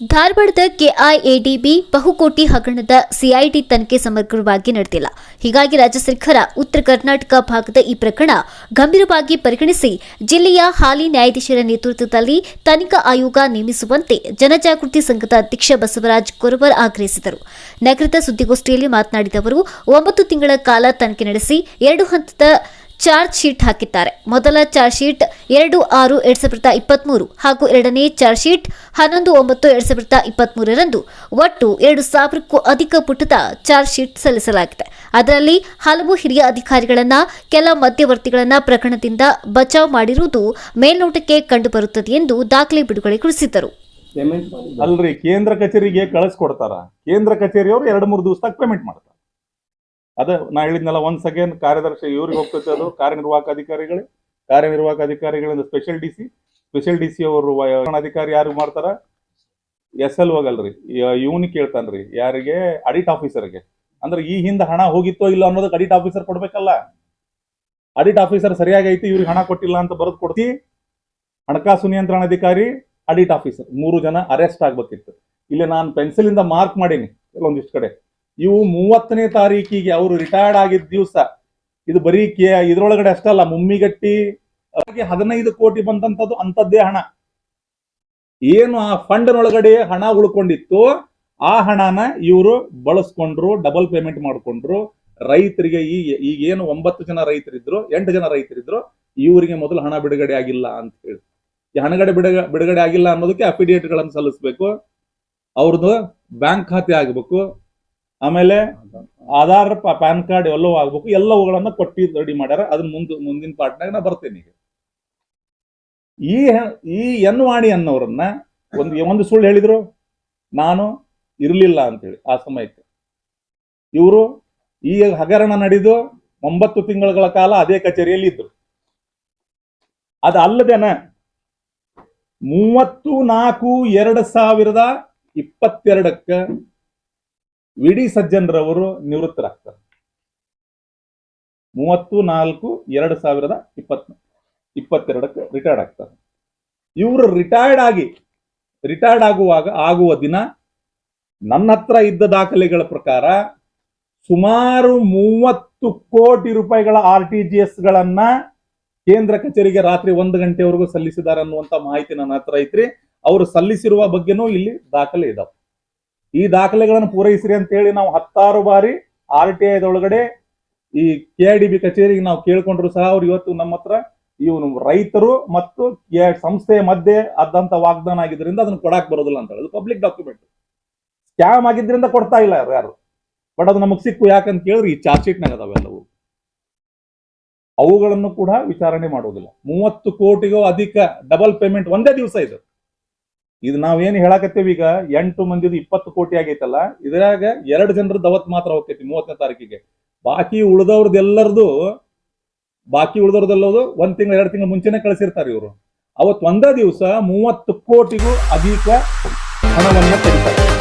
ಧಾರವಾಡದ ಕೆಐಎಡಿಬಿ ಬಹುಕೋಟಿ ಹಗರಣದ ಸಿಐಡಿ ತನಿಖೆ ಸಮಗ್ರವಾಗಿ ನಡೆದಿಲ್ಲ. ಹೀಗಾಗಿ ರಾಜ್ಯ ಸರ್ಕಾರ ಉತ್ತರ ಕರ್ನಾಟಕ ಭಾಗದ ಈ ಪ್ರಕರಣ ಗಂಭೀರವಾಗಿ ಪರಿಗಣಿಸಿ ಜಿಲ್ಲೆಯ ಹಾಲಿ ನ್ಯಾಯಾಧೀಶರ ನೇತೃತ್ವದಲ್ಲಿ ತನಿಖಾ ಆಯೋಗ ನೇಮಿಸುವಂತೆ ಜನಜಾಗೃತಿ ಸಂಘದ ಅಧ್ಯಕ್ಷ ಬಸವರಾಜ್ ಕೊರವರ್ ಆಗ್ರಹಿಸಿದರು. ನಗರದ ಸುದ್ದಿಗೋಷ್ಠಿಯಲ್ಲಿ ಮಾತನಾಡಿದ ಅವರು, ಒಂಬತ್ತು ತಿಂಗಳ ಕಾಲ ತನಿಖೆ ನಡೆಸಿ ಎರಡು ಹಂತದ ಚಾರ್ಜ್ ಶೀಟ್ ಹಾಕಿದ್ದಾರೆ. ಮೊದಲ ಚಾರ್ಜ್ ಶೀಟ್ ಎರಡು ಆರು ಎರಡ್ ಸಾವಿರದ ಇಪ್ಪತ್ಮೂರು ಹಾಗೂ ಎರಡನೇ ಚಾರ್ಜ್ ಶೀಟ್ ಹನ್ನೊಂದು ಒಂಬತ್ತು ಎರಡ್ ಸಾವಿರದ ಇಪ್ಪತ್ಮೂರರಂದು ಒಟ್ಟು ಎರಡು ಸಾವಿರಕ್ಕೂ ಅಧಿಕ ಪುಟದ ಚಾರ್ಜ್ ಶೀಟ್ ಸಲ್ಲಿಸಲಾಗಿದೆ. ಅದರಲ್ಲಿ ಹಲವು ಹಿರಿಯ ಅಧಿಕಾರಿಗಳನ್ನ, ಕೆಲ ಮಧ್ಯವರ್ತಿಗಳನ್ನ ಪ್ರಕರಣದಿಂದ ಬಚಾವ್ ಮಾಡಿರುವುದು ಮೇಲ್ನೋಟಕ್ಕೆ ಕಂಡುಬರುತ್ತದೆ ಎಂದು ದಾಖಲೆ ಮಾಡಿದ್ದು ಅಲ್ರಿ, ಕೇಂದ್ರ ಕಚೇರಿಗೆ ಕಳಿಸ್ಕೊಡ್ತಾರ ಕೇಂದ್ರ ಕಚೇರಿಯವರು ಎರಡು ಮೂರು ದಿವಸದಾಗ ಪೇಮೆಂಟ್ ಮಾಡ್ತಾರ. ಅದ ನಾ ಹೇಳಿದ್ನಲ್ಲ ಒಂದ್ ಸೆಕೆಂಡ್ ಕಾರ್ಯದರ್ಶಿ ಇವ್ರಿಗೆ ಹೋಗ್ತೈತೆ ಅದು, ಕಾರ್ಯನಿರ್ವಾಹಕ ಅಧಿಕಾರಿಗಳು. ಕಾರ್ಯನಿರ್ವಾಹಕ ಅಧಿಕಾರಿಗಳಿಂದ special D C special D C ಅವರು ಅಧಿಕಾರಿ ಯಾರು ಮಾಡ್ತಾರ? ಎಸ್ ಎಲ್ ಹೋಗಲ್ರಿ. ಇವನಿಗೆ ಕೇಳ್ತಾನ್ರಿ. ಯಾರಿಗೆ? ಅಡಿಟ್ ಆಫೀಸರ್ಗೆ ಅಂದ್ರೆ ಈ ಹಿಂದೆ ಹಣ ಹೋಗಿತ್ತೋ ಇಲ್ಲ ಅನ್ನೋದಕ್ಕೆ ಅಡಿಟ್ ಆಫೀಸರ್ ಕೊಡ್ಬೇಕಲ್ಲ. ಅಡಿಟ್ ಆಫೀಸರ್ ಸರಿಯಾಗಿ ಐತಿ, ಇವ್ರಿಗೆ ಹಣ ಕೊಟ್ಟಿಲ್ಲ ಅಂತ ಬರೆದು ಕೊಡ್ತಿ. ಹಣಕಾಸು ನಿಯಂತ್ರಣ ಅಧಿಕಾರಿ ಅಡಿಟ್ ಆಫೀಸರ್ ಮೂರು ಜನ ಅರೆಸ್ಟ್ ಆಗ್ಬೇಕಿತ್ತು. ಇಲ್ಲಿ ನಾನು ಪೆನ್ಸಿಲ್ ಇಂದ ಮಾರ್ಕ್ ಮಾಡೀನಿ ಕೆಲವೊಂದಿಷ್ಟು ಕಡೆ. ಇವು ಮೂವತ್ತನೇ ತಾರೀಕಿಗೆ ಅವರು ರಿಟೈರ್ಡ್ ಆಗಿದ್ದ ದಿವಸ. ಇದು ಬರೀ ಕೇ, ಇದ್ರೊಳಗಡೆ ಅಷ್ಟಲ್ಲ ಮುಮ್ಮಿಗಟ್ಟಿ ಹದಿನೈದು ಕೋಟಿ ಬಂದಂತದ್ದು ಅಂತದ್ದೇ ಹಣ. ಏನು ಆ ಫಂಡ್ನೊಳಗಡೆ ಹಣ ಉಳ್ಕೊಂಡಿತ್ತು, ಆ ಹಣನ ಇವರು ಬಳಸ್ಕೊಂಡ್ರು ಡಬಲ್ ಪೇಮೆಂಟ್ ಮಾಡ್ಕೊಂಡ್ರು. ರೈತರಿಗೆ ಈಗ ಏನು ಒಂಬತ್ತು ಜನ ರೈತರಿದ್ರು, ಎಂಟು ಜನ ರೈತರಿದ್ರು, ಇವರಿಗೆ ಮೊದಲು ಹಣ ಬಿಡುಗಡೆ ಆಗಿಲ್ಲ ಅಂತ ಹೇಳಿ. ಈ ಹಣಗಡೆ ಬಿಡುಗ, ಬಿಡುಗಡೆ ಆಗಿಲ್ಲ ಅನ್ನೋದಕ್ಕೆ affidavit ಗಳನ್ನು ಸಲ್ಲಿಸಬೇಕು. ಅವ್ರದ್ದು ಬ್ಯಾಂಕ್ ಖಾತೆ ಆಗಬೇಕು. ಆಮೇಲೆ ಆಧಾರ್ ಪ್ಯಾನ್ ಕಾರ್ಡ್ ಎಲ್ಲವೂ ಆಗ್ಬೇಕು. ಎಲ್ಲವುಗಳನ್ನ ಕೊಟ್ಟಿ ರೆಡಿ ಮಾಡ್ಯಾರ. ಅದನ್ನ ಮುಂದ್, ಮುಂದಿನ ಪಾರ್ಟ್ನಾಗ ನಾ ಬರ್ತೇನೆ ಈಗ. ಈ ಈ ಎನ್ ವಾಣಿ ಅನ್ನೋರನ್ನ ಒಂದು ಒಂದು ಸುಳ್ಳು ಹೇಳಿದ್ರು? ನಾನು ಇರ್ಲಿಲ್ಲ ಅಂತೇಳಿ ಆ ಸಮಯಕ್ಕೆ. ಇವರು ಈ ಹಗರಣ ನಡೆದು ಒಂಬತ್ತು ತಿಂಗಳ ಕಾಲ ಅದೇ ಕಚೇರಿಯಲ್ಲಿ ಇದ್ರು ಅದಲ್ಲದೇನ ಮೂವತ್ತು ನಾಲ್ಕು ಎರಡು ಸಾವಿರದ ಇಪ್ಪತ್ತೆರಡಕ್ಕ ವಿ ಡಿ ಸಜ್ಜನ್ರವರು ನಿವೃತ್ತರಾಗ್ತಾರೆ. ಮೂವತ್ತು, ನಾಲ್ಕು, ಎರಡು ಸಾವಿರದ ಇಪ್ಪತ್, ಇಪ್ಪತ್ತೆರಡಕ್ಕೆ ರಿಟೈರ್ಡ್ ಆಗ್ತಾರೆ. ಇವರು ರಿಟೈರ್ಡ್ ಆಗಿ ರಿಟೈರ್ಡ್ ಆಗುವಾಗ, ಆಗುವ ದಿನ ನನ್ನ ಹತ್ರ ಇದ್ದ ದಾಖಲೆಗಳ ಪ್ರಕಾರ ಸುಮಾರು ಮೂವತ್ತು ಕೋಟಿ ರೂಪಾಯಿಗಳ ಆರ್ ಟಿ ಜಿ ಕೇಂದ್ರ ಕಚೇರಿಗೆ ರಾತ್ರಿ ಒಂದು ಗಂಟೆವರೆಗೂ ಸಲ್ಲಿಸಿದ್ದಾರೆ ಅನ್ನುವಂತ ಮಾಹಿತಿ ನನ್ನ ಹತ್ರ ಐತ್ರಿ. ಅವರು ಸಲ್ಲಿಸಿರುವ ಬಗ್ಗೆನೂ ಇಲ್ಲಿ ದಾಖಲೆ ಇದಾವೆ. ಈ ದಾಖಲೆಗಳನ್ನು ಪೂರೈಸಿರಿ ಅಂತ ಹೇಳಿ ನಾವು ಹತ್ತಾರು ಬಾರಿ ಆರ್ ಟಿ ಐದೊಳಗಡೆ ಈ ಕೆ ಡಿ ಬಿ ಕಚೇರಿಗೆ ನಾವು ಕೇಳ್ಕೊಂಡ್ರು ಸಹ ಅವ್ರು ಇವತ್ತು ನಮ್ಮ ಹತ್ರ. ಇವನು ರೈತರು ಮತ್ತು ಸಂಸ್ಥೆಯ ಮಧ್ಯೆ ಆದಂತ ವಾಗ್ದಾನ ಆಗಿದ್ರಿಂದ ಅದನ್ನ ಕೊಡಕ್ ಬರೋದಿಲ್ಲ ಅಂತ ಹೇಳಿ ಪಬ್ಲಿಕ್ ಡಾಕ್ಯುಮೆಂಟ್ ಸ್ಕ್ಯಾಮ್ ಆಗಿದ್ರಿಂದ ಕೊಡ್ತಾ ಇಲ್ಲ ಯಾರು ಯಾರು? ಬಟ್ ಅದು ನಮಗೆ ಸಿಕ್ಕು ಯಾಕಂತ ಕೇಳಿದ್ರೆ ಈ ಚಾರ್ಜ್ ಶೀಟ್ನಾಗ ಅದಾವೆಲ್ಲವು ಅವುಗಳನ್ನು ಕೂಡ ವಿಚಾರಣೆ ಮಾಡುವುದಿಲ್ಲ ಮೂವತ್ತು ಕೋಟಿಗೂ ಅಧಿಕ ಡಬಲ್ ಪೇಮೆಂಟ್ ಒಂದೇ ದಿವಸ ಇದು. ಇದು ನಾವೇನು ಹೇಳಾಕತ್ತೇವಿ ಈಗ ಎಂಟು ಮಂದಿದು ಇಪ್ಪತ್ತು ಕೋಟಿ ಆಗೈತಲ್ಲ, ಇದ್ರಾಗ ಎರಡು ಜನರ ಅವತ್ ಮಾತ್ರ ಹೋಗ್ತೈತಿ ಮೂವತ್ತನೇ ತಾರೀಕಿಗೆ. ಬಾಕಿ ಉಳಿದವ್ರದ್ದೆಲ್ಲರದು ಬಾಕಿ ಉಳಿದವ್ರದ್ದೆಲ್ಲದು ಒಂದ್ ತಿಂಗಳು, ಎರಡು ತಿಂಗಳು ಮುಂಚೆನೆ ಕಳಿಸಿರ್ತಾರೆ ಇವರು. ಅವತ್ತು ಒಂದೇ ದಿವಸ ಮೂವತ್ತು ಕೋಟಿಗೂ ಅಧಿಕ ಹಣವನ್ನು ತೆಗಿತಾರೆ.